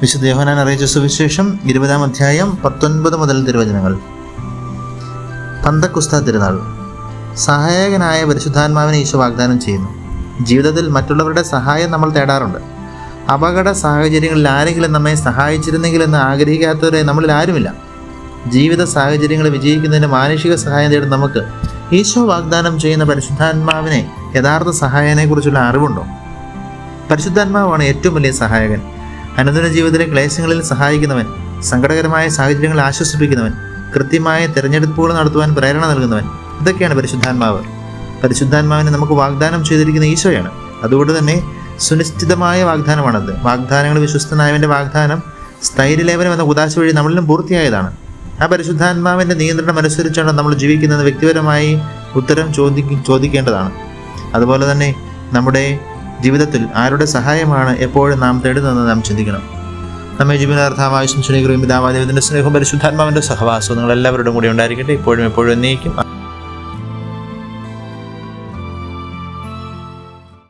വിശുദ്ധ യോഹനാൻ അറിയിച്ച സുവിശേഷം ഇരുപതാം അധ്യായം പത്തൊൻപത് മുതൽ തിരുവചനങ്ങൾ. പന്തക്കുസ്ത തിരുനാൾ. സഹായകനായ പരിശുദ്ധാത്മാവിനെ ഈശോ വാഗ്ദാനം ചെയ്യുന്നു. ജീവിതത്തിൽ മറ്റുള്ളവരുടെ സഹായം നമ്മൾ തേടാറുണ്ട്. അപകട സാഹചര്യങ്ങളിൽ ആരെങ്കിലും നമ്മെ സഹായിച്ചിരുന്നെങ്കിലെന്ന് ആഗ്രഹിക്കാത്തവരെ നമ്മളിൽ ആരുമില്ല. ജീവിത സാഹചര്യങ്ങൾ വിജയിക്കുന്നതിന് മാനുഷിക സഹായം തേടും നമുക്ക് ഈശോ വാഗ്ദാനം ചെയ്യുന്ന പരിശുദ്ധാത്മാവിനെ യഥാർത്ഥ സഹായനെക്കുറിച്ചുള്ള അറിവുണ്ടോ? പരിശുദ്ധാത്മാവാണ് ഏറ്റവും വലിയ സഹായകൻ. അനുദിന ജീവിതത്തിലെ ക്ലേശങ്ങളിൽ സഹായിക്കുന്നവൻ സങ്കടകരമായ സാഹചര്യങ്ങൾ ആശ്വസിപ്പിക്കുന്നവൻ കൃത്യമായ തിരഞ്ഞെടുപ്പുകൾ നടത്തുവാൻ പ്രേരണ നൽകുന്നവൻ ഇതൊക്കെയാണ് പരിശുദ്ധാത്മാവ്. പരിശുദ്ധാത്മാവിനെ നമുക്ക് വാഗ്ദാനം ചെയ്തിരിക്കുന്ന ഈശോയാണ്. അതുകൊണ്ട് തന്നെ സുനിശ്ചിതമായ വാഗ്ദാനമാണത്. വാഗ്ദാനങ്ങൾ വിശ്വസ്തനായവന്റെ വാഗ്ദാനം സ്ഥൈര്യലേപനം എന്ന ഉദാശ വഴി നമ്മളിലും പൂർത്തിയായതാണ്. ആ പരിശുദ്ധാത്മാവിന്റെ നിയന്ത്രണം അനുസരിച്ചാണ് നമ്മൾ ജീവിക്കുന്നത് വ്യക്തിപരമായി ഉത്തരം ചോദി ചോദിക്കേണ്ടതാണ്. അതുപോലെ തന്നെ നമ്മുടെ ജീവിതത്തിൽ ആരുടെ സഹായമാണ് എപ്പോഴും നാം തേടുന്നതെന്ന് നാം ചിന്തിക്കണം. നമ്മെ ജീവിതാർത്ഥാവശ്യം ശ്രീകൃയും പിതാവാദേവത്തിന്റെ സ്നേഹവും പരിശുദ്ധാത്മാവിന്റെ സഹവാസവും നിങ്ങൾ എല്ലാവരോടും കൂടി ഉണ്ടായിരിക്കട്ടെ. ഇപ്പോഴും എപ്പോഴും എന്നേക്കും.